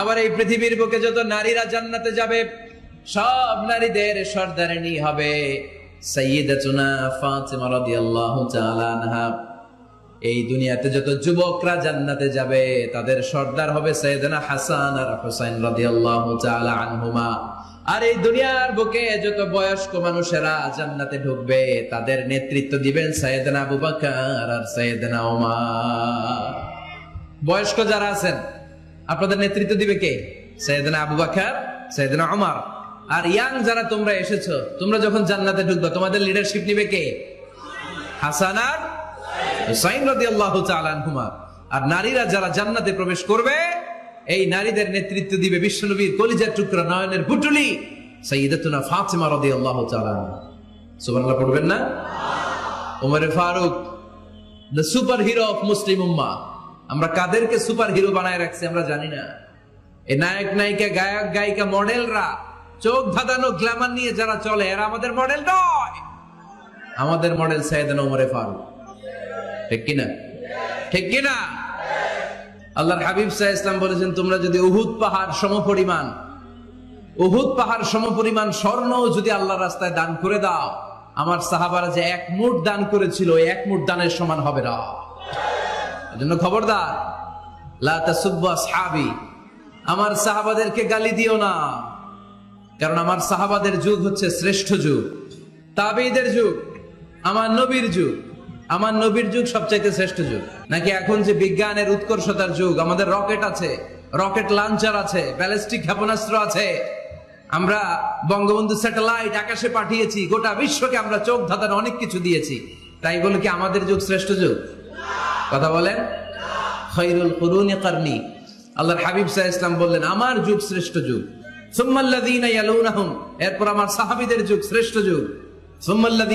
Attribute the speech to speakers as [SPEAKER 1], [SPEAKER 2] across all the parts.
[SPEAKER 1] আবার এই পৃথিবীর বুকে যত নারীরা জান্নাতে যাবে, সব নারীদের সর্দারিনী হবে। এই দুনিয়াতে যত যুবকরা জান্নাতে যাবে, তাদের সর্দার হবে সৈয়দনা হাসান আর হুসাইন রাদিয়াল্লাহু আনহুমা। আর এই দুনিয়ার বুকে যত বয়স্ক মানুষেরা জান্নাতে ঢুকবে, তাদের নেতৃত্ব দিবেন সৈয়দনা আবু বকর আর সৈয়দনা ওমর বয়স্ক যারা আছেন আপনাদের নেতৃত্ব দিবে কে? সৈয়দনা আবু বকর সৈয়দনা ওমর আর ইয়াং যারা তোমরা এসেছ, তোমরা যখন জান্নাতে ঢুকবে, তোমাদের লিডারশিপ নিবে কে? হাসান আর হুসাইন রাদিয়াল্লাহু তাআলা আনহুমা। আর নারীরা যারা জান্নাতে প্রবেশ করবে, এই নারীদের নেতৃত্ব দিবে বিশ্বনবীর কলিজার টুকরা নয়নের পুটুলি সাইয়্যিদাতুনা ফাতিমা রাদিয়াল্লাহু তাআলা সুবহানাল্লাহ, পড়বেন না? Omar Farooq the superhero of Muslim উম্মা আমরা কাদেরকে সুপার হিরো বানায় রাখছি আমরা জানি না। এই নায়ক, নায়িকা, গায়ক, গায়িকা, মডেলরা চোখ ধাঁধানো গ্ল্যামার নিয়ে যারা চলে, এরা আমাদের মডেল নয়। আমাদের মডেল সাইয়েদানা ওমরে ফারুক। ঠিক কিনা? ঠিক কিনা? আল্লাহর হাবিব সাহ ইসলাম বলেছেন, তোমরা যদি উহুদ পাহাড় সমপরিমাণ, উহুদ পাহাড় সমপরিমাণ স্বর্ণ যদি আল্লাহর রাস্তায় দান করে দাও, আমার সাহাবারা যে এক মুঠ দান করেছিল এক মুঠ দানের সমান হবে না। এজন্য খবরদার, লা আমার সাহাবাদেরকে গালি দিও না। কারণ আমার সাহাবাদের যুগ হচ্ছে শ্রেষ্ঠ যুগ তাবেইদের যুগ, আমার নবীর যুগ, আমার নবীর যুগ সবচাইতে শ্রেষ্ঠ যুগ। নাকি এখন যে বিজ্ঞানের উৎকর্ষতার যুগ, আমাদের রকেট আছে, রকেট লঞ্চার আছে ব্যালিস্টিক ক্ষেপণাস্ত্র আছে। আমরা বঙ্গবন্ধু স্যাটেলাইট আকাশে পাঠিয়েছি, গোটা বিশ্বকে আমরা চোখ ধাঁধানো অনেক কিছু দিয়েছি। তাই বলে কি আমাদের যুগ শ্রেষ্ঠ যুগ? কথা বলেন? খৈরুল কুরুনি কারনি। আল্লাহর হাবিব সাহ ইসলাম বললেন, আমার যুগ শ্রেষ্ঠ যুগ। সুম্মাল্লাযীনা ইয়ালুনাহুম, এরপর আমার সাহাবীদের যুগ শ্রেষ্ঠ যুগ।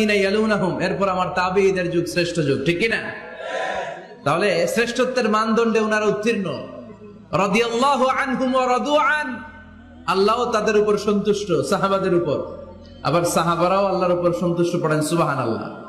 [SPEAKER 1] ইয়ালুনাহুম, এরপর আমার তাবেঈদের যুগ শ্রেষ্ঠ যুগ। ঠিক না? তাহলে শ্রেষ্ঠত্বের মানদণ্ডে ওনারা উত্তীর্ণ। রাদিয়াল্লাহু আনহুম ওয়া রাদু আন। আল্লাহ তাদের উপর সন্তুষ্ট, সাহাবাদের উপর। আবার সাহাবারাও আল্লাহর উপর সন্তুষ্ট পড়েন, সুবহানাল্লাহ।